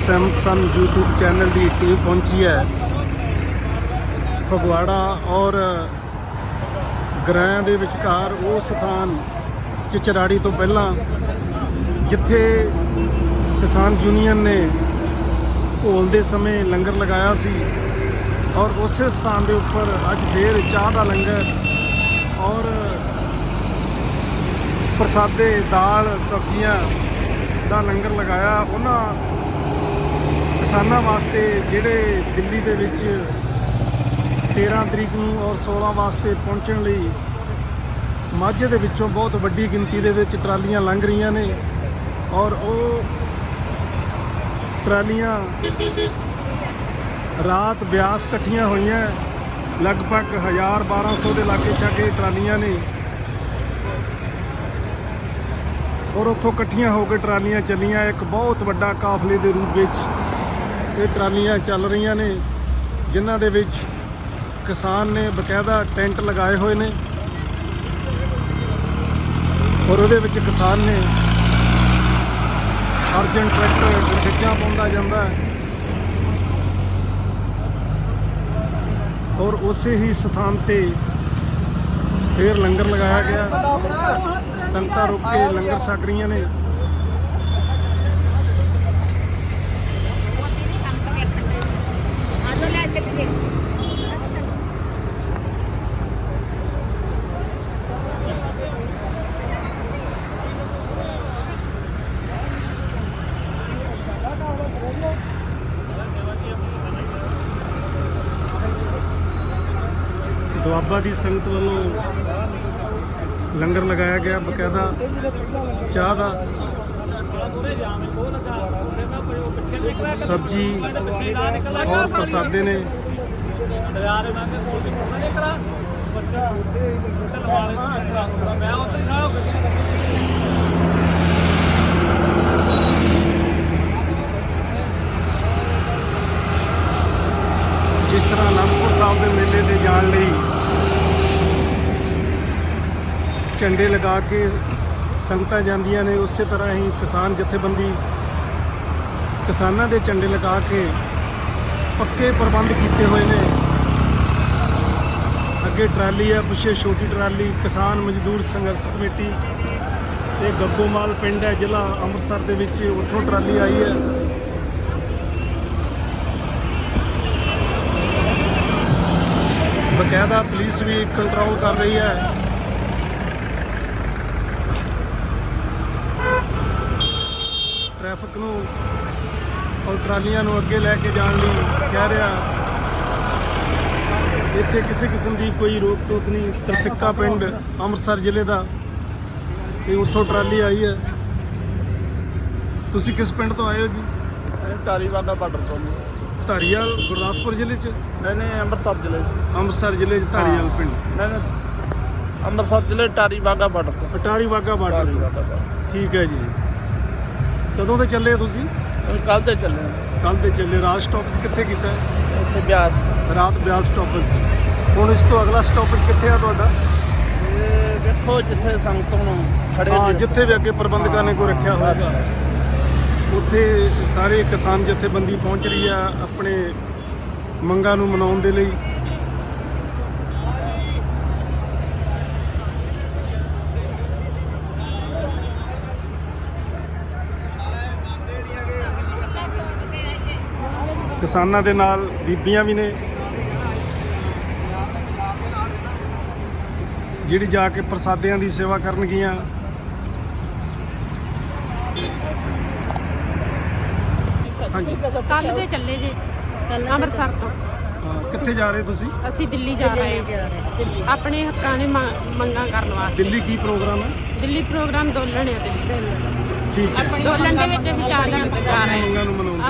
Samson YouTube channel ਦੀ team ਪਹੁੰਚੀ ਹੈ। ਫਗਵਾੜਾ ਔਰ ਗ੍ਰਾਂ ਦੇ ਵਿਚਕਾਰ ਉਹ ਸਥਾਨ ਚਿਚਰਾੜੀ ਤੋਂ ਪਹਿਲਾਂ ਜਿੱਥੇ ਕਿਸਾਨ ਯੂਨੀਅਨ ਨੇ ਘੋਲ ਦੇ ਸਮੇਂ ਲੰਗਰ ਲਗਾਇਆ ਸੀ ਔਰ ਉਸੇ ਸਥਾਨ ਦੇ ਉੱਪਰ ਅੱਜ ਫੇਰ ਚਾਹ ਦਾ ਲੰਗਰ ਔਰ ਪ੍ਰਸਾਦੇ, ਦਾਲ, ਸਬਜ਼ੀਆਂ ਦਾ ਲੰਗਰ ਲਗਾਇਆ। ਉਹਨਾਂ ਕਿਸਾਨਾਂ ਵਾਸਤੇ ਜਿਹੜੇ ਦਿੱਲੀ ਦੇ ਵਿੱਚ 13 ਤਰੀਕ ਨੂੰ ਔਰ 16 ਵਾਸਤੇ ਪਹੁੰਚਣ ਲਈ ਮਾਝੇ ਦੇ ਵਿੱਚੋਂ ਬਹੁਤ ਵੱਡੀ ਗਿਣਤੀ ਦੇ ਵਿੱਚ ਟਰਾਲੀਆਂ ਲੰਘ ਰਹੀਆਂ ਨੇ ਔਰ ਉਹ ਟਰਾਲੀਆਂ ਰਾਤ ਬਿਆਸ ਇਕੱਠੀਆਂ ਹੋਈਆਂ, ਲਗਭਗ 1000 1200 ਦੇ ਲਾਗੇ ਛਾਗੇ ਟਰਾਲੀਆਂ ਨੇ। ਔਰ ਉੱਥੋਂ ਇਕੱਠੀਆਂ ਹੋ ਕੇ ਟਰਾਲੀਆਂ ਚੱਲੀਆਂ, ਇੱਕ ਬਹੁਤ ਵੱਡਾ ਕਾਫਲੇ ਦੇ ਰੂਪ ਵਿੱਚ। ਇਹ ਟਰਾਲੀਆਂ ਚੱਲ ਰਹੀਆਂ ਨੇ, ਜਿਨ੍ਹਾਂ ਦੇ ਵਿੱਚ ਕਿਸਾਨ ਨੇ ਬਕਾਇਦਾ ਟੈਂਟ ਲਗਾਏ ਹੋਏ ਨੇ। ਔਰ ਉਹਦੇ ਵਿੱਚ ਕਿਸਾਨ ਨੇ ਅਰਜਨ ਟਰੈਕਟਰ ਗੱਜਾਂ ਪਾਉਂਦਾ ਜਾਂਦਾ ਔਰ ਉਸੇ ਹੀ ਸਥਾਨ ਤੇ ਫੇਰ ਲੰਗਰ ਲਗਾਇਆ ਗਿਆ। ਸੰਗਤਾਂ ਰੁਕ ਕੇ ਲੰਗਰ ਛਕ ਰਹੀਆਂ ਨੇ। ਦੁਆਬਾ ਦੀ ਸੰਗਤ ਵੱਲੋਂ ਲੰਗਰ ਲਗਾਇਆ ਗਿਆ, ਬਕਾਇਦਾ ਚਾਹ ਦਾ। ਸਬਜੀ ਔਰ ਪ੍ਰਸਾਦੇ ਨੇ। ਜਿਸ ਤਰ੍ਹਾਂ ਅਨੰਦਪੁਰ ਸਾਹਿਬ ਦੇ ਮੇਲੇ ਤੇ ਜਾਣ ਲਈ ਝੰਡੇ ਲਗਾ ਕੇ ਸੰਗਤਾਂ ਜਾਂਦੀਆਂ ਨੇ, ਉਸੇ ਤਰ੍ਹਾਂ ਹੀ ਕਿਸਾਨ ਜਥੇਬੰਦੀ ਕਿਸਾਨਾਂ ਦੇ ਝੰਡੇ ਲਗਾ ਕੇ ਪੱਕੇ ਪ੍ਰਬੰਧ ਕੀਤੇ ਹੋਏ ਨੇ। ਅੱਗੇ ਟਰਾਲੀ ਹੈ ਪਿੱਛੇ ਛੋਟੀ ਟਰਾਲੀ, ਕਿਸਾਨ ਮਜ਼ਦੂਰ ਸੰਘਰਸ਼ ਕਮੇਟੀ ਇਹ ਗੱਗੋਮਾਲ ਪਿੰਡ ਹੈ, ਜ਼ਿਲ੍ਹਾ ਅੰਮ੍ਰਿਤਸਰ ਦੇ ਵਿੱਚ ਉੱਥੋਂ ਟਰਾਲੀ ਆਈ ਹੈ। ਬਕਾਇਦਾ ਪੁਲਿਸ ਵੀ ਕੰਟਰੋਲ ਕਰ ਰਹੀ ਹੈ। ਟ੍ਰੈਫਿਕ ਨੂੰ ਔਰ ਟਰਾਲੀਆਂ ਨੂੰ ਅੱਗੇ ਲੈ ਕੇ ਜਾਣ ਲਈ ਕਹਿ ਰਿਹਾ। ਇੱਥੇ ਕਿਸੇ ਕਿਸਮ ਦੀ ਕੋਈ ਰੋਕ ਟੋਕ ਨਹੀਂ। ਤਰਸਿੱਕਾ ਪਿੰਡ ਅੰਮ੍ਰਿਤਸਰ ਜ਼ਿਲ੍ਹੇ ਦਾ। ਇਹ ਉੱਥੋਂ ਟਰਾਲੀ ਆਈ ਹੈ। ਤੁਸੀਂ ਕਿਸ ਪਿੰਡ ਤੋਂ ਆਏ ਹੋ ਜੀ? ਟਾਰੀਵਾਲਾ ਬਾਰਡਰ ਤੋਂ ਨਹੀਂ ਧਾਰੀਵਾਲ ਗੁਰਦਾਸਪੁਰ ਜ਼ਿਲ੍ਹੇ 'ਚ? ਨਹੀਂ ਅੰਮ੍ਰਿਤਸਰ ਜ਼ਿਲ੍ਹੇ ਅੰਮ੍ਰਿਤਸਰ ਜ਼ਿਲ੍ਹੇ 'ਚ ਧਾਰੀਵਾਲ ਪਿੰਡ। ਨਹੀਂ ਨਹੀਂ ਅੰਮ੍ਰਿਤਸਰ ਜ਼ਿਲ੍ਹੇ ਟਾਰੀਵਾਲਾ ਬਾਰਡਰ ਤੋਂ। ਤੋਂ। ਟਾਰੀਵਾਲਾ ਬਾਰਡਰ। ਠੀਕ ਹੈ ਜੀ। ਕਦੋਂ ਤੇ ਚੱਲੇ ਤੁਸੀਂ? ਅਸੀਂ ਕੱਲ ਤੇ ਚੱਲੇ ਹਾਂ। ਕੱਲ ਤੇ ਚੱਲੇ ਰਾਤ ਸਟਾਪ ਕਿੱਥੇ ਕੀਤਾ ਹੈ? ਉੱਥੇ ਬਿਆਸ। ਰਾਤ ਬਿਆਸ ਸਟਾਪਸ ਸੀ। ਹੁਣ ਇਸ ਤੋਂ ਅਗਲਾ ਸਟਾਪਸ ਕਿੱਥੇ ਆ ਤੁਹਾਡਾ? ਇਹ ਵੇਖੋ ਜਿੱਥੇ ਸੰਗਤ ਨੂੰ ਖੜੇ ਹਾਂ। ਜਿੱਥੇ ਵੀ ਅੱਗੇ ਪ੍ਰਬੰਧਕਾਂ ਨੇ ਕੋਈ ਰੱਖਿਆ ਹੋਵੇਗਾ ਉੱਥੇ ਸਾਰੇ ਕਿਸਾਨ ਜਥੇਬੰਦੀ ਪਹੁੰਚ ਰਹੀ ਆ ਆਪਣੇ ਮੰਗਾਂ ਨੂੰ ਮਨਾਉਣ ਦੇ ਲਈ। ਕਿਸਾਨਾਂ ਦੇ ਨਾਲ ਬੀਬੀਆਂ ਵੀ ਨੇ। ਜਿਹੜੀ ਜਾ ਕੇ ਪ੍ਰਸਾਦਿਆਂ ਦੀ ਸੇਵਾ ਕਰਨਗੀਆਂ। ਹਾਂਜੀ। ਕੱਲ ਦੇ ਚੱਲੇ ਜੀ ਅੰਮ੍ਰਿਤਸਰ ਤੋਂ। ਕਿੱਥੇ ਜਾ ਰਹੇ ਤੁਸੀਂ? ਅਸੀਂ ਦਿੱਲੀ ਜਾ ਰਹੇ ਹਾਂ। ਆਪਣੇ ਹੱਕਾਂ ਦੀ ਮੰਗ- ਕਰਨ ਵਾਸਤੇ। ਦਿੱਲੀ ਕੀ ਪ੍ਰੋਗਰਾਮ ਹੈ? ਦਿੱਲੀ ਪ੍ਰੋਗਰਾਮ ਦੋਲਣ ਹੈ ਦਿੱਲੀ। ਠੀਕ ਹੈ। ਦੋਲਣ ਦੇ ਵਿੱਚ ਵਿਚਾਰ ਲੈਣ ਜਾ ਰਹੇ ਮੰਗਾਂ ਨੂੰ ਹਾਂ ਆਪਣੀਆਂ ਮੰਗਾਂ ਨੂੰ ਮਨਾਉਣ।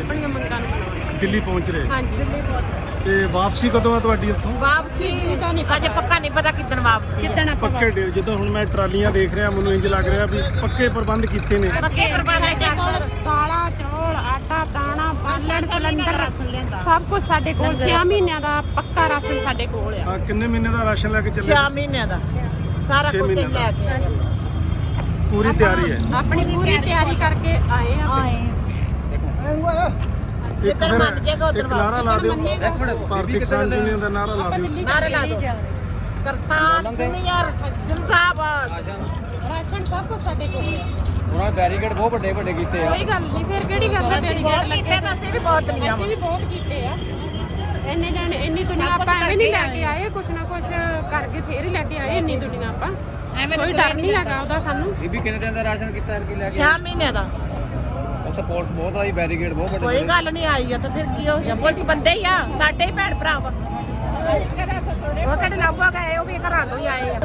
ਦਿੱਲੀ ਪਹੁੰਚ ਰਹੇ? ਹਾਂਜੀ ਦਿੱਲੀ ਪਹੁੰਚ ਤੇ ਵਾਪਸੀ ਕਦੋਂ ਆ ਤੁਹਾਡੀ ਇੱਥੋਂ? ਵਾਪਸੀ ਤਾਂ ਨਹੀਂ ਅਜੇ ਪੱਕਾ ਨਹੀਂ ਪਤਾ ਕਿੱਦਣ ਵਾਪਸੀ ਕਿੱਦਣ ਆਪਾਂ ਪੱਕੇ ਡੇ ਜਦੋਂ ਹੁਣ ਮੈਂ ਟਰਾਲੀਆਂ ਦੇਖ ਰਿਹਾ ਮੈਨੂੰ ਇੰਜ ਲੱਗ ਰਿਹਾ ਵੀ ਪੱਕੇ ਪ੍ਰਬੰਧ ਕੀਤੇ ਨੇ। ਪੱਕੇ ਪ੍ਰਬੰਧ ਦਾਲਾਂ ਚੌਲ ਆਟਾ ਦਾਣਾ ਬਾਲਣ ਸਿਲੰਡਰ ਸਭ ਕੁਝ ਸਾਡੇ ਕੋਲ 6 ਮਹੀਨਿਆਂ ਦਾ ਪੱਕਾ ਰਾਸ਼ਨ ਸਾਡੇ ਕੋਲ ਆ। ਕਿੰਨੇ ਮਹੀਨੇ ਦਾ ਰਾਸ਼ਨ ਲੈ ਕੇ ਚੱਲੇ? 6 ਤੁਸੀਂ? ਮਹੀਨਿਆਂ ਦਾ। ਸਾਰਾ ਕੁਝ ਲੈ ਕੇ ਆਏ। ਪੂਰੀ ਤਿਆਰੀ ਹੈ। ਆਪਣੀ ਪੂਰੀ ਤਿਆਰੀ ਕਰਕੇ ਆਏ ਆ। ਆਏ। ਫਿਰ ਮੰਨ ਜਾਏਗਾ ਉਧਰ ਇੱਕ ਨਾਰਾ ਲਾ ਦਿਓ। ਭਾਰਤੀ ਕਿਸਾਨ ਯੂਨੀਅਨ ਦਾ ਨਾਰਾ ਲਾ ਦਿਓ। ਨਾਰੇ ਲਾ ਦਿਓ। ਕਿਸਾਨ ਜੂਨੀਅਰ ਜਿੰਦਾਬਾਦ। ਰਾਸ਼ਨ। ਸਭ ਕੁਝ ਸਾਡੇ ਕੋਲ ਉਹਨਾਂ ਬੈਰੀਕੇਡ ਬਹੁਤ ਵੱਡੇ ਵੱਡੇ ਕੀਤੇ ਆ। ਕੋਈ ਗੱਲ ਨਹੀਂ ਫਿਰ ਕਿਹੜੀ ਗੱਲ ਹੈ? ਬੈਰੀਕੇਡ ਲੱਗੇ ਕੀਤੇ ਤਾਂ ਅਸੀਂ ਵੀ ਬਹੁਤ ਦੁਨੀਆ ਅਸੀਂ ਵੀ ਬਹੁਤ ਕੀਤੇ ਆ। ਇੰਨੇ ਜਾਣੇ ਇੰਨੀ ਦੁਨੀਆ ਆਪਾਂ ਐਵੇਂ ਨਹੀਂ ਲੈ ਕੇ ਆਏ ਕੁਛ ਨਾ ਕੁਛ ਕਰਕੇ ਫੇਰ ਹੀ ਲੈ ਕੇ ਆਏ ਇੰਨੀ ਦੁਨੀਆ ਆਪਾਂ। ਐਵੇਂ ਕੋਈ ਡਰ ਨਹੀਂ ਹੈਗਾ ਉਹਦਾ ਸਾਨੂੰ। ਇਹ ਵੀ ਕਿੰਨੇ ਦਿਨ ਦਾ ਰਾਸ਼ਨ ਕੀਤਾ ਕੀ ਲੈ ਕੇ? 6 ਮਹੀਨੇ ਦਾ। ਪੁਲਿਸ ਬਹੁਤ ਆਈ ਬੈਰੀਕੇਡ ਬਹੁਤ ਵੱਡੇ ਕੋਈ ਗੱਲ ਨਹੀਂ ਆਈ ਆ ਤਾਂ ਫਿਰ ਕੀ ਹੋ ਗਿਆ? ਪੁਲਿਸ ਬੰਦੇ ਹੀ ਆ ਸਾਡੇ ਹੀ ਭੈਣ ਭਰਾ ਵਾ। ਉਹ ਕਿਹੜੇ ਲਾਭਾ ਗਏ ਉਹ ਵੀ ਘਰਾਂ ਤੋਂ ਹੀ ਆਏ ਆ।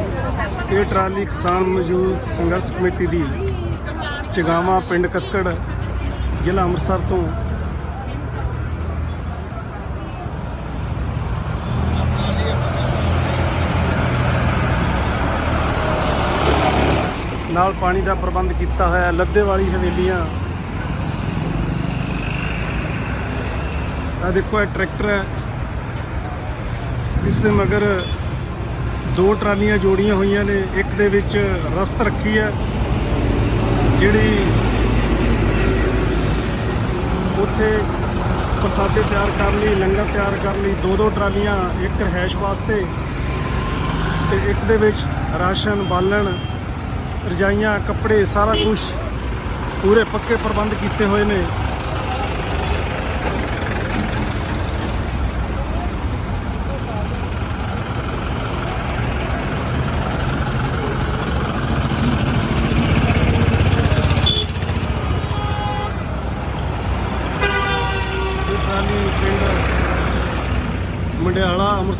ਇਹ ਟਰਾਲੀ ਕਿਸਾਨ ਮਜ਼ਦੂਰ ਸੰਘਰਸ਼ ਕਮੇਟੀ ਦੀ ਚਗਾਵਾ ਪਿੰਡ ਕੱਕੜ ਜ਼ਿਲ੍ਹਾ ਅੰਮ੍ਰਿਤਸਰ ਤੋਂ। ਨਾਲ ਪਾਣੀ ਦਾ ਪ੍ਰਬੰਧ ਕੀਤਾ ਹੋਇਆ। ਲੱਦੇ ਵਾਲੀ ਹਵੇਲੀਆਂ ਆ ਦੇਖੋ, ਇਹ ਟਰੈਕਟਰ ਹੈ। ਇਸ ਦੇ ਮਗਰ ਦੋ ਟਰਾਲੀਆਂ ਜੋੜੀਆਂ ਹੋਈਆਂ ਨੇ। ਇੱਕ ਦੇ ਵਿੱਚ ਰਸਤ ਰੱਖੀ ਹੈ, ਜਿਹੜੀ ਉੱਥੇ ਪ੍ਰਸਾਦੇ ਤਿਆਰ ਕਰ ਲਈ, ਲੰਗਰ ਤਿਆਰ ਕਰ ਲਈ ਦੋ ਦੋ ਟਰਾਲੀਆਂ ਇੱਕ ਰਹਿਸ਼ ਵਾਸਤੇ ਤੇ ਇੱਕ ਦੇ ਵਿੱਚ ਰਾਸ਼ਨ, ਬਾਲਣ, ਰਜਾਈਆਂ, ਕੱਪੜੇ, ਸਾਰਾ ਕੁਝ ਪੂਰੇ ਪੱਕੇ ਪ੍ਰਬੰਧ ਕੀਤੇ ਹੋਏ ਨੇ।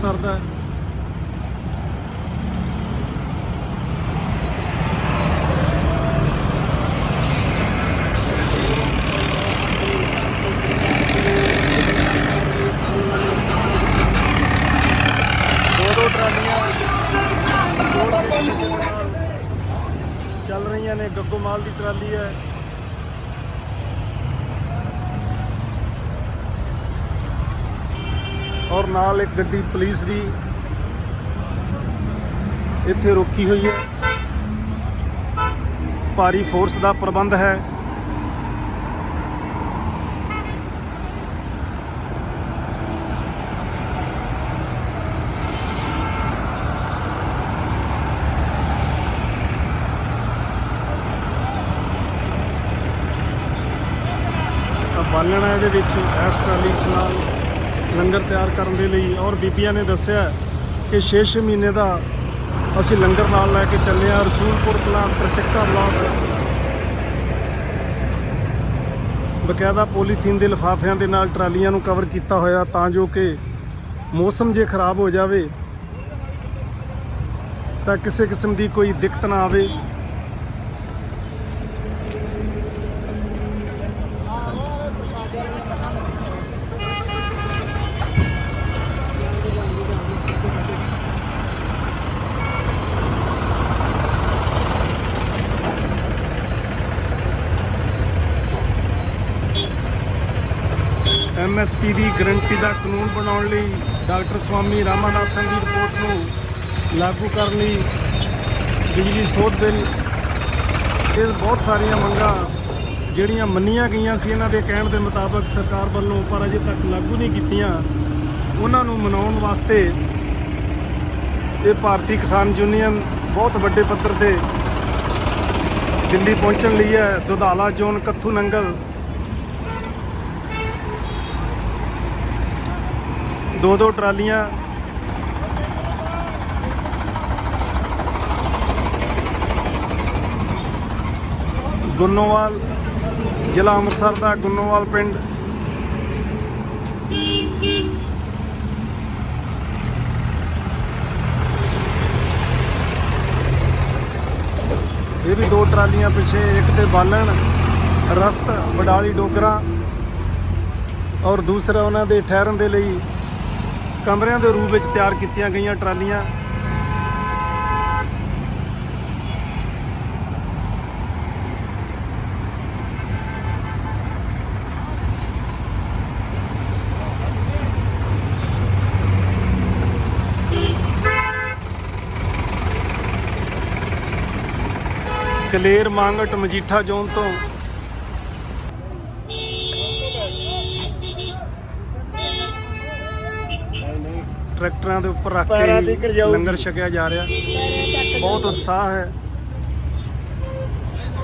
ਮੰਡਿਆਲਾ ਅੰਮ੍ਰਿਤਸਰ ਦਾ ਹੈ। ਦੋ ਦੋ ਟਰਾਲੀਆਂ ਜੋੜ ਕੇ ਕਿਸੇ ਦੇ ਨਾਲ ਚੱਲ ਰਹੀਆਂ ਨੇ ਗੱਗੋ ਮਾਲ ਦੀ ਟਰਾਲੀ ਹੈ ਔਰ ਨਾਲ ਇੱਕ ਗੱਡੀ ਪੁਲਿਸ ਦੀ ਇੱਥੇ ਰੋਕੀ ਹੋਈ ਹੈ। ਭਾਰੀ ਫੋਰਸ ਦਾ ਪ੍ਰਬੰਧ ਹੈ। ਆ ਬਾਲਣਾ ਇਹਦੇ ਵਿੱਚ ਇਸ ਟਰਾਲੀ 'ਚ ਨਾਲ ਲੰਗਰ ਤਿਆਰ ਕਰਨ ਦੇ ਲਈ ਔਰ ਬੀਬੀਆਂ ਨੇ ਦੱਸਿਆ ਕਿ 6-6 ਮਹੀਨੇ ਦਾ ਅਸੀਂ ਲੰਗਰ ਨਾਲ ਲੈ ਕੇ ਚੱਲੇ ਆ ਰਸੂਲਪੁਰ ਕਲਾਂ ਪ੍ਰਸਿੱਕਾ ਬਲਾਕ। ਬਕਾਇਦਾ ਪੋਲੀਥੀਨ ਦੇ ਲਿਫਾਫਿਆਂ ਦੇ ਨਾਲ ਟਰਾਲੀਆਂ ਨੂੰ ਕਵਰ ਕੀਤਾ ਹੋਇਆ ਤਾਂ ਜੋ ਕਿ ਮੌਸਮ ਜੇ ਖਰਾਬ ਹੋ ਜਾਵੇ ਤਾਂ ਕਿਸੇ ਕਿਸਮ ਦੀ ਕੋਈ ਦਿੱਕਤ ਨਾ ਆਵੇ। ਐਮਐਸਪੀ ਦੀ ਗਰੰਟੀ ਦਾ ਕਾਨੂੰਨ ਬਣਾਉਣ ਲਈ ਡਾਕਟਰ ਸਵਾਮੀ ਰਾਮਾਨਾਥਨ ਦੀ ਰਿਪੋਰਟ ਨੂੰ ਲਾਗੂ ਕਰਨ ਲਈ ਬਿਜਲੀ ਸੋਧ ਬਿੱਲ, ਇਹ ਬਹੁਤ ਸਾਰੀਆਂ ਮੰਗਾਂ ਜਿਹੜੀਆਂ ਮੰਨੀਆਂ ਗਈਆਂ ਸੀ ਇਹਨਾਂ ਦੇ ਕਹਿਣ ਦੇ ਮੁਤਾਬਕ ਸਰਕਾਰ ਵੱਲੋਂ, ਪਰ ਅਜੇ ਤੱਕ ਲਾਗੂ ਨਹੀਂ ਕੀਤੀਆਂ। ਉਹਨਾਂ ਨੂੰ ਮਨਾਉਣ ਵਾਸਤੇ ਇਹ ਭਾਰਤੀ ਕਿਸਾਨ ਯੂਨੀਅਨ ਬਹੁਤ ਵੱਡੇ ਪੱਧਰ ਤੇ ਦਿੱਲੀ ਪਹੁੰਚਣ ਲਈ ਹੈ। ਦੁਧਾਲਾ ਜ਼ੋਨ, ਕੱਥੂ ਨੰਗਲ ਦੋ ਦੋ ਟਰਾਲੀਆਂ। ਗੁੰਨੋਵਾਲ, ਜ਼ਿਲ੍ਹਾ ਅੰਮ੍ਰਿਤਸਰ ਦਾ ਗੁੰਨੋਵਾਲ ਪਿੰਡ। ਇਹ ਵੀ ਦੋ ਟਰਾਲੀਆਂ ਪਿੱਛੇ, ਇੱਕ ਤੇ ਬਾਲਣ, ਰਸਤ, ਵਡਾਲੀ ਡੋਗਰਾ ਔਰ ਦੂਸਰਾ ਉਹਨਾਂ ਦੇ ਠਹਿਰਨ ਦੇ ਲਈ ਕਮਰਿਆਂ ਦੇ ਰੂਪ ਵਿੱਚ ਤਿਆਰ ਕੀਤੀਆਂ ਗਈਆਂ ਟਰਾਲੀਆਂ। ਕਲੇਰ ਮੰਗਟ ਮਜੀਠਾ ਜ਼ੋਨ ਤੋਂ ਟਰੈਕਟਰਾਂ ਦੇ ਉੱਪਰ ਰੱਖ ਪੈਰਾਂ ਕੇ। ਲੰਗਰ ਛਕਿਆ ਜਾ ਰਿਹਾ। ਬਹੁਤ ਉਤਸ਼ਾਹ ਹੈ।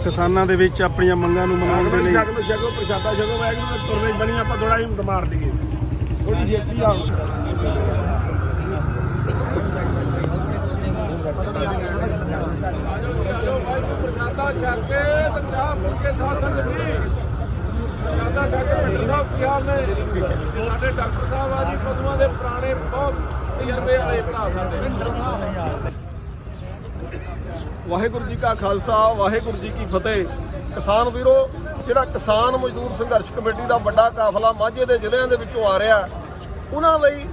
ਕਿਸਾਨਾਂ ਦੇ ਵਿੱਚ ਆਪਣੀਆਂ ਮੰਗਾਂ ਨੂੰ ਮਨਾਉਣ ਦੇ ਲਈ। ਜਗ ਜਗੋ ਪ੍ਰਸ਼ਾਦਾ ਜਗੋ ਵੈਗਰੂ ਦੇ ਤੁਰਵੇਂ ਬਣੀ ਆਪਾਂ ਥੋੜਾ ਹੀ ਮਾਰ ਲਈਏ। ਥੋੜੀ ਛੇਤੀ ਆਉਂ ਪ੍ਰਸ਼ਾਦਾ ਛੱਕ ਕੇ ਤੇ ਚਾਹ ਮੁੜ ਕੇ ਸਾਥ ਸੰਗਤੀ ਪ੍ਰਸ਼ਾਦਾ ਛੱਕ ਕੇ ਪਿੰਡ ਸਾਹਿਬ ਕੀ ਹਾਲ ਨੇ ਸਾਡੇ ਡਾਕਟਰ ਸਾਹਿਬ ਆ ਜੀ ਪਸ਼ੂਆਂ ਦੇ ਪੁਰਾਣੇ ਬਹੁਤ ਤਜਰਬੇ ਵਾਲੇ ਭਰਾ ਸਾਡੇ। ਵਾਹਿਗੁਰੂ ਜੀ ਕਾ ਖਾਲਸਾ ਵਾਹਿਗੁਰੂ ਜੀ ਕੀ ਫਤਿਹ। ਕਿਸਾਨ ਵੀਰੋ ਜਿਹੜਾ ਕਿਸਾਨ ਮਜ਼ਦੂਰ ਸੰਘਰਸ਼ ਕਮੇਟੀ ਦਾ ਵੱਡਾ ਕਾਫਲਾ ਮਾਝੇ ਦੇ ਜ਼ਿਲ੍ਹਿਆਂ ਦੇ ਵਿੱਚੋਂ ਆ ਰਿਹਾ ਉਹਨਾਂ ਲਈ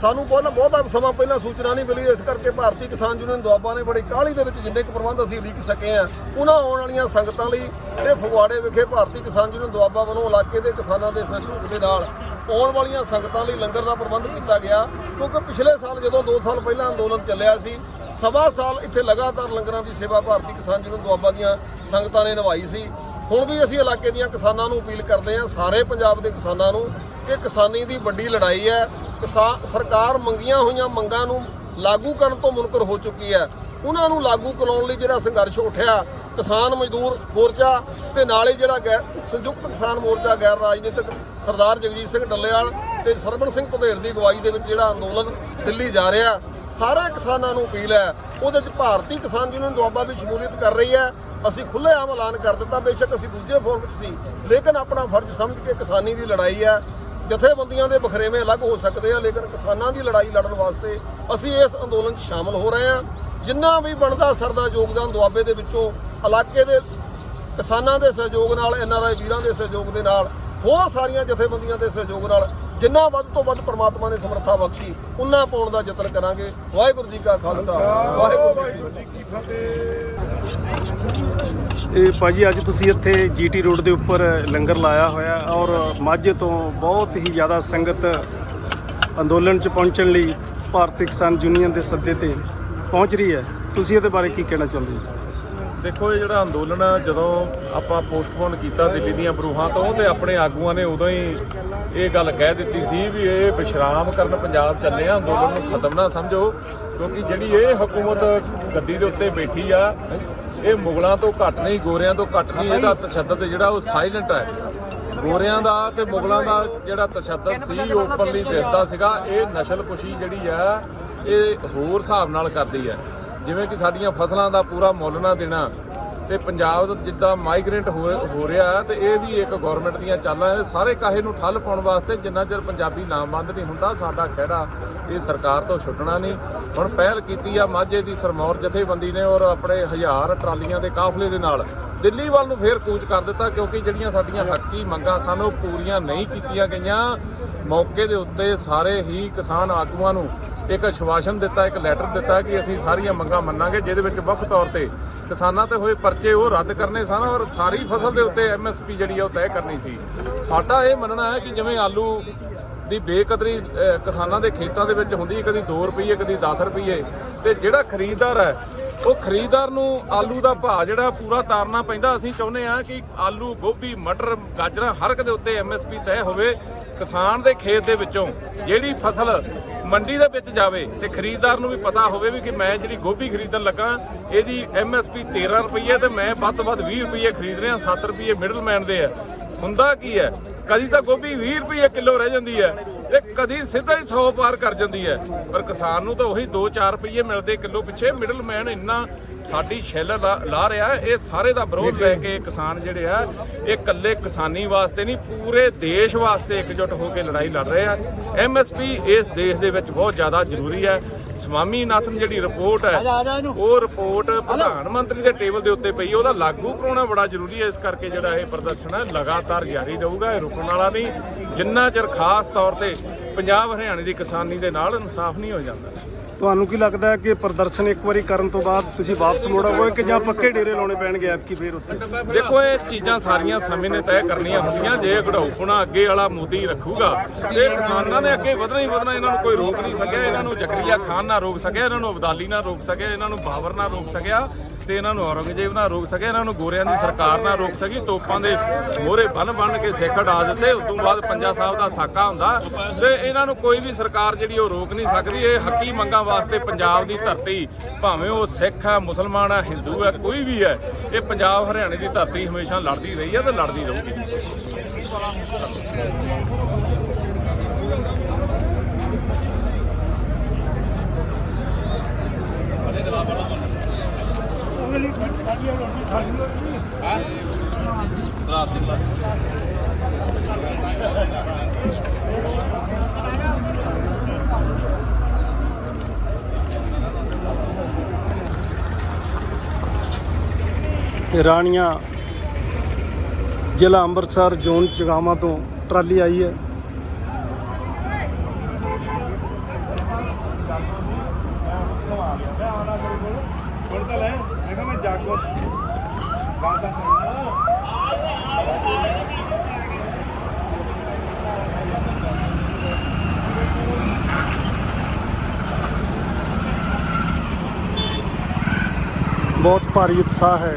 ਸਾਨੂੰ ਬਹੁਤ ਬਹੁਤਾ ਸਮਾਂ ਪਹਿਲਾਂ ਸੂਚਨਾ ਨਹੀਂ ਮਿਲੀ, ਇਸ ਕਰਕੇ ਭਾਰਤੀ ਕਿਸਾਨ ਯੂਨੀਅਨ ਦੁਆਬਾ ਨੇ ਬੜੀ ਕਾਹਲੀ ਦੇ ਵਿੱਚ ਜਿੰਨੇ ਕੁ ਪ੍ਰਬੰਧ ਅਸੀਂ ਉਲੀਕ ਸਕੇ ਆ, ਉਹਨਾਂ ਆਉਣ ਵਾਲੀਆਂ ਸੰਗਤਾਂ ਲਈ ਇਹ ਫਗਵਾੜੇ ਵਿਖੇ ਭਾਰਤੀ ਕਿਸਾਨ ਯੂਨੀਅਨ ਦੁਆਬਾ ਵੱਲੋਂ ਇਲਾਕੇ ਦੇ ਕਿਸਾਨਾਂ ਦੇ ਸਹਿਯੋਗ ਦੇ ਨਾਲ ਆਉਣ ਵਾਲੀਆਂ ਸੰਗਤਾਂ ਲਈ ਲੰਗਰ ਦਾ ਪ੍ਰਬੰਧ ਕੀਤਾ ਗਿਆ, ਕਿਉਂਕਿ ਪਿਛਲੇ ਸਾਲ ਜਦੋਂ 2 ਸਾਲ ਪਹਿਲਾਂ ਅੰਦੋਲਨ ਚੱਲਿਆ ਸੀ, ਸਵਾ ਸਾਲ ਇੱਥੇ ਲਗਾਤਾਰ ਲੰਗਰਾਂ ਦੀ ਸੇਵਾ ਭਾਰਤੀ ਕਿਸਾਨ ਯੂਨੀਅਨ ਦੁਆਬਾ ਦੀਆਂ ਸੰਗਤਾਂ ਨੇ ਨਿਭਾਈ ਸੀ। ਹੁਣ ਵੀ ਅਸੀਂ ਇਲਾਕੇ ਦੀਆਂ ਕਿਸਾਨਾਂ ਨੂੰ ਅਪੀਲ ਕਰਦੇ ਹਾਂ, ਸਾਰੇ ਪੰਜਾਬ ਦੇ ਕਿਸਾਨਾਂ ਨੂੰ ਕਿ ਕਿਸਾਨੀ ਦੀ ਵੱਡੀ ਲੜਾਈ ਹੈ ਕਿਸਾਨ ਸਰਕਾਰ ਮੰਗੀਆਂ ਹੋਈਆਂ ਮੰਗਾਂ ਨੂੰ ਲਾਗੂ ਕਰਨ ਤੋਂ ਮੁਨਕਰ ਹੋ ਚੁੱਕੀ ਹੈ। ਉਹਨਾਂ ਨੂੰ ਲਾਗੂ ਕਰਾਉਣ ਲਈ ਜਿਹੜਾ ਸੰਘਰਸ਼ ਉੱਠਿਆ, ਕਿਸਾਨ ਮਜ਼ਦੂਰ ਮੋਰਚਾ ਤੇ ਨਾਲ ਹੀ ਜਿਹੜਾ ਗੈ- ਸੰਯੁਕਤ ਕਿਸਾਨ ਮੋਰਚਾ ਗੈਰ ਰਾਜਨੀਤਿਕ ਸਰਦਾਰ ਜਗਜੀਤ ਸਿੰਘ ਡੱਲੇਵਾਲ ਤੇ ਸਰਵਣ ਸਿੰਘ ਭਦੇਰ ਦੀ ਅਗਵਾਈ ਦੇ ਵਿੱਚ ਜਿਹੜਾ ਅੰਦੋਲਨ ਦਿੱਲੀ ਜਾ ਰਿਹਾ ਸਾਰੇ ਕਿਸਾਨਾਂ ਨੂੰ ਅਪੀਲ ਹੈ, ਉਹਦੇ ਵਿੱਚ ਭਾਰਤੀ ਕਿਸਾਨ ਯੂਨੀਅਨ ਦੁਆਬਾ ਵੀ ਸ਼ਮੂਲੀਅਤ ਕਰ ਰਹੀ ਹੈ। ਅਸੀਂ ਖੁੱਲ੍ਹੇ ਆਮ ਐਲਾਨ ਕਰ ਦਿੱਤਾ, ਬੇਸ਼ੱਕ ਅਸੀਂ ਦੂਜੇ ਫੋਰਮ ਵਿੱਚ ਸੀ, ਲੇਕਿਨ ਆਪਣਾ ਫਰਜ਼ ਸਮਝ ਕੇ ਕਿਸਾਨੀ ਦੀ ਲੜਾਈ ਹੈ। ਜਥੇਬੰਦੀਆਂ ਦੇ ਬਖਰੇਵੇਂ ਅਲੱਗ ਹੋ ਸਕਦੇ ਆ ਲੇਕਿਨ ਕਿਸਾਨਾਂ ਦੀ ਲੜਾਈ ਲੜਨ ਵਾਸਤੇ ਅਸੀਂ ਇਸ ਅੰਦੋਲਨ 'ਚ ਸ਼ਾਮਲ ਹੋ ਰਹੇ ਹਾਂ ਜਿੰਨਾ ਵੀ ਬਣਦਾ ਸਰਦਾ ਯੋਗਦਾਨ ਦੁਆਬੇ ਦੇ ਵਿੱਚੋਂ ਇਲਾਕੇ ਦੇ ਕਿਸਾਨਾਂ ਦੇ ਸਹਿਯੋਗ ਨਾਲ ਐਨਆਰਆਈ ਵੀਰਾਂ ਦੇ ਸਹਿਯੋਗ ਦੇ ਨਾਲ ਹੋਰ ਸਾਰੀਆਂ ਜਥੇਬੰਦੀਆਂ ਦੇ ਸਹਿਯੋਗ ਨਾਲ ਜਿੰਨਾ ਵੱਧ ਤੋਂ ਵੱਧ ਪ੍ਰਮਾਤਮਾ ਨੇ ਸਮਰੱਥਾ ਬਖਸ਼ੀ ਉਨਾ ਪਾਉਣ ਦਾ ਯਤਨ ਕਰਾਂਗੇ। ਵਾਹਿਗੁਰੂ ਜੀ ਕਾ ਖਾਲਸਾ। ਵਾਹਿਗੁਰੂ ਜੀ ਕੀ ਫਤਿਹ। ਇਹ ਭਾਜੀ, ਅੱਜ ਤੁਸੀਂ ਇੱਥੇ ਜੀਟੀ ਰੋਡ ਦੇ ਉੱਪਰ ਲੰਗਰ ਲਾਇਆ ਹੋਇਆ ਔਰ ਮਾਝੇ ਤੋਂ ਬਹੁਤ ਹੀ ਜ਼ਿਆਦਾ ਸੰਗਤ ਅੰਦੋਲਨ 'ਚ ਪਹੁੰਚਣ ਲਈ ਭਾਰਤੀ ਕਿਸਾਨ ਯੂਨੀਅਨ ਦੇ ਸੱਦੇ ਤੇ ਪਹੁੰਚ ਰਹੀ ਹੈ। ਤੁਸੀਂ ਇਹਦੇ ਬਾਰੇ ਕੀ ਕਹਿਣਾ ਚਾਹੁੰਦੇ ਜੀ ਦੇਖੋ, ਇਹ ਜਿਹੜਾ ਅੰਦੋਲਨ ਜਦੋਂ ਆਪਾਂ ਪੋਸਟਪੋਨ ਕੀਤਾ ਦਿੱਲੀ ਦੀਆਂ ਬਰੂਹਾਂ, ਤੋਂ ਤੇ ਆਪਣੇ ਆਗੂਆਂ ਨੇ ਉਦੋਂ ਹੀ ਇਹ ਗੱਲ ਕਹਿ ਦਿੱਤੀ ਸੀ ਵੀ ਇਹ ਵਿਸ਼ਰਾਮ ਕਰਨ ਪੰਜਾਬ ਚੱਲੇ ਆ, ਅੰਦੋਲਨ ਨੂੰ ਖਤਮ ਨਾ ਸਮਝੋ, ਕਿਉਂਕਿ ਜਿਹੜੀ ਇਹ ਹਕੂਮਤ ਗੱਦੀ ਦੇ ਉੱਤੇ ਬੈਠੀ ਆ ਇਹ ਮੁਗਲਾਂ ਤੋਂ ਘੱਟ ਨਹੀਂ, ਗੋਰਿਆਂ ਤੋਂ ਘੱਟ ਨਹੀਂ, ਇਹਦਾ ਤਸ਼ੱਦਦ ਜਿਹੜਾ ਉਹ ਸਾਇਲੈਂਟ ਹੈ। ਗੋਰਿਆਂ ਦਾ ਤੇ ਮੁਗਲਾਂ ਦਾ ਜਿਹੜਾ ਤਸ਼ੱਦਦ ਸੀ ਓਪਨਲੀ ਦਿਸਦਾ ਸੀਗਾ। ਇਹ ਨਸਲਕੁਸ਼ੀ ਜਿਹੜੀ ਆ ਇਹ ਹੋਰ ਹਿਸਾਬ ਨਾਲ ਕਰਦੀ ਹੈ। ਜਿਵੇਂ ਕਿ ਸਾਡੀਆਂ ਫਸਲਾਂ ਦਾ ਪੂਰਾ ਮੁੱਲ ਨਾ ਦੇਣਾ ਤੇ ਪੰਜਾਬ ਦਾ ਜਿੱਦਾਂ ਮਾਈਗ੍ਰੇਟ ਹੋ ਰਿਹਾ, ਹੈ ਤੇ ਇਹ ਵੀ ਇੱਕ ਗਵਰਨਮੈਂਟ ਦੀਆਂ ਚਾਲਾਂ ਇਹ ਸਾਰੇ ਕਾਹੇ ਨੂੰ ਠੱਲ ਪਾਉਣ ਵਾਸਤੇ ਜਿੰਨਾ ਚਿਰ ਪੰਜਾਬੀ ਨਾਮਬੰਦ ਨਹੀਂ ਹੁੰਦਾ, ਸਾਡਾ ਖਹਿੜਾ ਇਹ ਸਰਕਾਰ ਤੋਂ ਛੁੱਟਣਾ ਨਹੀਂ। ਹੁਣ ਪਹਿਲ ਕੀਤੀ ਆ ਮਾਝੇ ਦੀ ਸਰਮੌਰ ਜਥੇਬੰਦੀ ਨੇ ਔਰ ਆਪਣੇ ਹਜ਼ਾਰ ਟਰਾਲੀਆਂ ਦੇ ਕਾਫਲੇ ਦੇ ਨਾਲ। ਦਿੱਲੀ ਵੱਲ ਨੂੰ ਫੇਰ ਕੂਚ ਕਰ ਦਿੱਤਾ ਕਿਉਂਕਿ ਜਿਹੜੀਆਂ ਸਾਡੀਆਂ ਹੱਕੀ ਮੰਗਾਂ ਸਨ, ਉਹ ਪੂਰੀਆਂ ਨਹੀਂ ਕੀਤੀਆਂ ਗਈਆਂ। ਮੌਕੇ ਦੇ ਉੱਤੇ ਸਾਰੇ ਹੀ ਕਿਸਾਨ ਆਗੂਆਂ ਨੂੰ ਇੱਕ ਆਸ਼ਵਾਸਨ ਦਿੱਤਾ, ਇੱਕ ਲੈਟਰ ਦਿੱਤਾ ਕਿ ਅਸੀਂ ਸਾਰੀਆਂ ਮੰਗਾਂ ਮੰਨਾਂਗੇ, ਜਿਹਦੇ ਵਿੱਚ ਮੁੱਖ ਤੌਰ ਤੇ ਕਿਸਾਨਾਂ ਤੇ ਹੋਏ ਪਰਚੇ ਉਹ ਰੱਦ ਕਰਨੇ ਸਨ ਔਰ ਸਾਰੀ ਫਸਲ ਦੇ ਉੱਤੇ ਐਮਐਸਪੀ ਜਿਹੜੀ ਆ ਉਹ ਤੈਅ ਕਰਨੀ ਸੀ। ਸਾਡਾ ਇਹ ਮੰਨਣਾ ਹੈ ਕਿ ਜਿਵੇਂ ਆਲੂ ਦੀ ਬੇਕਦਰੀ ਕਿਸਾਨਾਂ ਦੇ ਖੇਤਾਂ ਦੇ ਵਿੱਚ ਹੁੰਦੀ, ਕਦੀ 2 ਰੁਪਏ ਕਦੀ 10 ਰੁਪਏ ਤੇ ਜਿਹੜਾ ਖਰੀਦਦਾਰ ਹੈ, ਉਹ ਖਰੀਦਦਾਰ ਨੂੰ ਆਲੂ ਦਾ ਭਾਅ ਜਿਹੜਾ ਪੂਰਾ ਤਾਰਨਾ ਪੈਂਦਾ। ਅਸੀਂ ਚਾਹੁੰਦੇ ਹਾਂ ਕਿ ਆਲੂ, ਗੋਭੀ, ਮਟਰ, ਗਾਜਰਾਂ ਹਰ ਇੱਕ ਦੇ ਉੱਤੇ ਐਮਐਸਪੀ ਤੈਅ ਹੋਵੇ, ਕਿਸਾਨ ਦੇ ਖੇਤ ਦੇ ਵਿੱਚੋਂ ਜਿਹੜੀ ਫਸਲ ਮੰਡੀ ਦੇ ਵਿੱਚ ਜਾਵੇ ਤੇ ਖਰੀਦਦਾਰ ਨੂੰ ਵੀ ਪਤਾ ਹੋਵੇ ਵੀ ਕਿ ਮੈਂ ਜਿਹੜੀ ਗੋਭੀ ਖਰੀਦਣ ਲੱਗਾ, ਇਹਦੀ ਐਮਐਸਪੀ 13 ਰੁਪਏ ਤੇ ਮੈਂ ਵੱਧ ਤੋਂ ਵੱਧ 20 ਰੁਪਏ ਖਰੀਦ ਰਿਹਾ 7 ਰੁਪਏ ਮਿਡਲਮੈਨ ਦੇ ਆ ਹੁੰਦਾ ਕੀ ਹੈ? ਕਦੀ ਤਾਂ ਗੋਭੀ 20 ਰੁਪਏ ਕਿਲੋ ਰਹਿ ਜਾਂਦੀ ਹੈ ਤੇ ਕਦੀ ਸਿੱਧਾ ਹੀ 100 ਪਾਰ ਕਰ ਜਾਂਦੀ ਹੈ। ਪਰ ਕਿਸਾਨ ਨੂੰ ਤਾਂ ਉਹੀ 2-4 ਰੁਪਏ ਮਿਲਦੇ ਕਿਲੋ ਪਿੱਛੇ। ਮਿਡਲਮੈਨ ਇੰਨਾ ਸਾਡੀ ਛਿੱਲ ਲਾ ਰਿਹਾ। ਇਹ ਸਾਰੇ ਦਾ ਵਿਰੋਧ ਲੈ ਕੇ ਕਿਸਾਨ ਜਿਹੜੇ ਆ ਇਹ ਇਕੱਲੇ ਕਿਸਾਨੀ ਵਾਸਤੇ ਨਹੀਂ ਪੂਰੇ ਦੇਸ਼ ਵਾਸਤੇ ਇਕਜੁੱਟ ਹੋ ਕੇ ਲੜਾਈ ਲੜ ਰਹੇ ਆ। ਐਮਐਸਪੀ ਇਸ ਦੇਸ਼ ਦੇ ਵਿੱਚ ਬਹੁਤ ਜ਼ਿਆਦਾ ਜ਼ਰੂਰੀ ਹੈ। ਸਵਾਮੀਨਾਥਨ ਜਿਹੜੀ ਰਿਪੋਰਟ ਹੈ ਉਹ ਰਿਪੋਰਟ ਪ੍ਰਧਾਨ ਮੰਤਰੀ ਦੇ ਟੇਬਲ ਦੇ ਉੱਤੇ ਪਈ ਉਹਦਾ ਲਾਗੂ ਕਰਾਉਣਾ ਬੜਾ ਜ਼ਰੂਰੀ ਹੈ ਇਸ ਕਰਕੇ ਜਿਹੜਾ ਇਹ ਪ੍ਰਦਰਸ਼ਨ ਹੈ ਲਗਾਤਾਰ ਜਾਰੀ ਰਹੂਗਾ ਇਹ ਰੁਕਣ ਵਾਲਾ ਨਹੀਂ। ਜਿੰਨਾ ਚਿਰ ਖਾਸ ਤੌਰ ਤੇ ਪੰਜਾਬ ਹਰਿਆਣੇ ਦੀ ਕਿਸਾਨੀ ਦੇ ਨਾਲ ਇਨਸਾਫ ਨਹੀਂ ਹੋ ਜਾਂਦਾ। ਤੁਹਾਨੂੰ ਕੀ ਲੱਗਦਾ ਕਿ ਪ੍ਰਦਰਸ਼ਨ ਇੱਕ ਵਾਰੀ ਕਰਨ ਤੋਂ ਬਾਅਦ ਤੁਸੀਂ ਵਾਪਸ ਮੁੜੋਗੇ ਕਿ ਜਾਂ ਪੱਕੇ ਡੇਰੇ ਲਾਉਣੇ ਪੈਣਗੇ ਐਤਕੀ ਫੇਰ ਉੱਥੇ? ਦੇਖੋ, ਇਹ ਚੀਜ਼ਾਂ ਸਾਰੀਆਂ ਸਮੇਂ ਨੇ ਤੈਅ ਕਰਨੀਆਂ ਹੁੰਦੀਆਂ। ਜੇ ਘੜਾਉਪਣਾ ਅੱਗੇ ਵਾਲਾ ਮੋਦੀ ਰੱਖੂਗਾ, ਤੇ ਕਿਸਾਨਾਂ ਨੇ ਅੱਗੇ ਵਧਣਾ ਹੀ ਵਧਣਾ, ਇਹਨਾਂ ਨੂੰ ਕੋਈ ਰੋਕ ਨਹੀਂ ਸਕਿਆ। ਇਹਨਾਂ ਨੂੰ ਜ਼ਕਰੀਆ ਖਾਨ ਨਾ ਰੋਕ ਸਕਿਆ, ਇਹਨਾਂ ਨੂੰ ਅਬਦਾਲੀ ਨਾ ਰੋਕ ਸਕਿਆ, ਇਹਨਾਂ ਨੂੰ ਬਾਬਰ ਨਾ ਰੋਕ ਸਕਿਆ। ਵਾਸਤੇ ਇਹਨਾਂ ਨੂੰ ਔਰੰਗਜ਼ੇਬ ਨਾਲ ਰੋਕ ਸਕੇ, ਇਹਨਾਂ ਨੂੰ ਗੋਰਿਆਂ ਦੀ ਸਰਕਾਰ ਨਾਲ ਰੋਕ ਸਕੀ, ਤੋਪਾਂ ਦੇ ਮੋਹਰੇ ਬੰਨ ਬੰਨ ਕੇ ਸਿੱਖ ਢਾ ਦਿੱਤੇ ਉਸ ਤੋਂ ਬਾਅਦ ਪੰਜਾ ਸਾਹਿਬ ਦਾ ਸਾਕਾ ਹੁੰਦਾ। ਤੇ ਇਹਨਾਂ ਨੂੰ ਕੋਈ ਵੀ ਸਰਕਾਰ ਜਿਹੜੀ ਉਹ ਰੋਕ ਨਹੀਂ ਸਕਦੀ, ਇਹ ਹੱਕੀ ਮੰਗਾਂ ਵਾਸਤੇ ਪੰਜਾਬ ਦੀ ਧਰਤੀ, ਭਾਵੇਂ ਉਹ ਸਿੱਖ ਹੈ, ਮੁਸਲਮਾਨ ਹੈ, ਹਿੰਦੂ ਹੈ, ਕੋਈ ਵੀ ਹੈ, ਇਹ ਪੰਜਾਬ ਹਰਿਆਣੇ ਦੀ ਧਰਤੀ ਹਮੇਸ਼ਾ ਲੜਦੀ ਰਹੀ ਹੈ ਤੇ ਲੜਦੀ ਰਹੂਗੀ। ਰਾਣੀਆਂ ਜ਼ਿਲ੍ਹਾ ਅੰਮ੍ਰਿਤਸਰ ਜ਼ੋਨ ਚਗਾਵਾਂ ਤੋਂ ਟਰਾਲੀ ਆਈ ਹੈ। ਬਹੁਤ ਭਾਰੀ ਉਤਸ਼ਾਹ ਹੈ।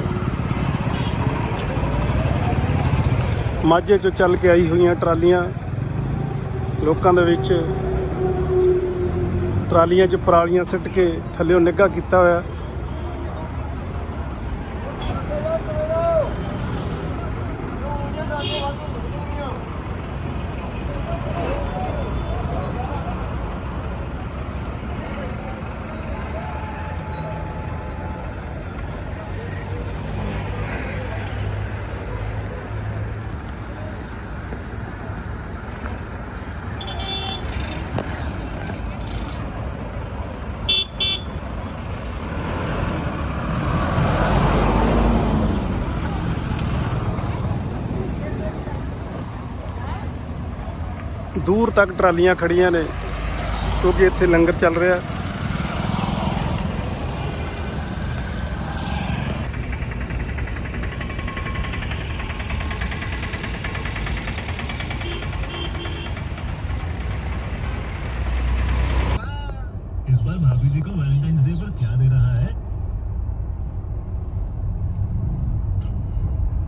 ਮਾਝੇ ਚੋਂ ਚੱਲ ਕੇ ਆਈ ਹੋਈਆਂ ਟਰਾਲੀਆਂ ਲੋਕਾਂ ਦੇ ਵਿੱਚ ਟਰਾਲੀਆਂ 'ਚ ਪਰਾਲੀਆਂ ਸਿੱਟ ਕੇ ਥੱਲੇੋਂ ਨਿੱਘਾ ਕੀਤਾ ਹੋਇਆ। ਦੂਰ ਤੱਕ ਟਰਾਲੀਆਂ ਖੜੀਆਂ ਨੇ ਕਿਉਂਕਿ ਇੱਥੇ ਲੰਗਰ ਚੱਲ ਰਿਹਾ।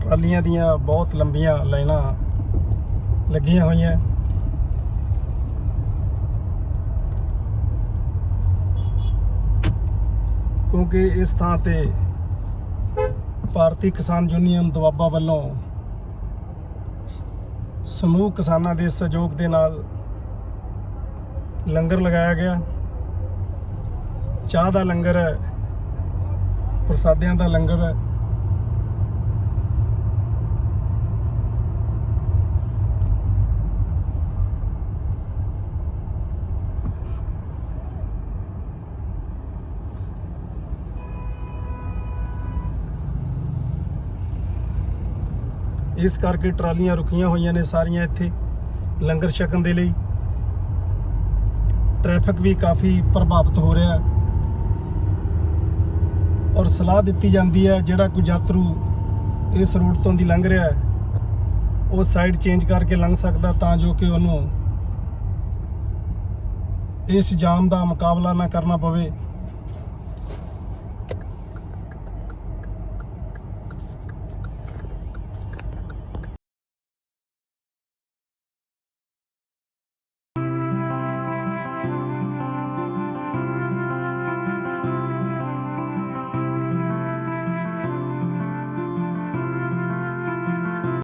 ਟਰਾਲੀਆਂ ਦੀਆਂ ਬਹੁਤ ਲੰਬੀਆਂ ਲਾਈਨਾਂ ਲੱਗੀਆਂ ਹੋਈਆਂ। ਕਿਉਂਕਿ ਇਸ ਥਾਂ ਤੇ ਭਾਰਤੀ ਕਿਸਾਨ ਯੂਨੀਅਨ ਦੁਆਬਾ ਵੱਲੋਂ ਸਮੂਹ ਕਿਸਾਨਾਂ ਦੇ ਸਹਿਯੋਗ ਦੇ ਨਾਲ ਲੰਗਰ ਲਗਾਇਆ ਗਿਆ। ਚਾਹ ਦਾ ਲੰਗਰ ਹੈ, ਪ੍ਰਸਾਦਿਆਂ ਦਾ ਲੰਗਰ ਹੈ। ਇਸ ਕਰਕੇ ਟਰਾਲੀਆਂ ਰੁਕੀਆਂ ਹੋਈਆਂ ਨੇ ਸਾਰੀਆਂ ਇੱਥੇ ਲੰਗਰ ਛਕਣ ਦੇ ਲਈ। ਟ੍ਰੈਫਿਕ ਵੀ ਕਾਫੀ ਪ੍ਰਭਾਵਿਤ ਹੋ ਰਿਹਾ ਔਰ ਸਲਾਹ ਦਿੱਤੀ ਜਾਂਦੀ ਹੈ, ਜਿਹੜਾ ਕੋਈ ਯਾਤਰੂ ਇਸ ਰੂਟ ਤੋਂ ਦੀ ਲੰਘ ਰਿਹਾ ਹੈ, ਉਹ ਸਾਈਡ ਚੇਂਜ ਕਰਕੇ ਲੰਘ ਸਕਦਾ ਤਾਂ ਜੋ ਕਿ ਉਹਨੂੰ ਇਸ ਜਾਮ ਦਾ ਮੁਕਾਬਲਾ ਨਾ ਕਰਨਾ ਪਵੇ।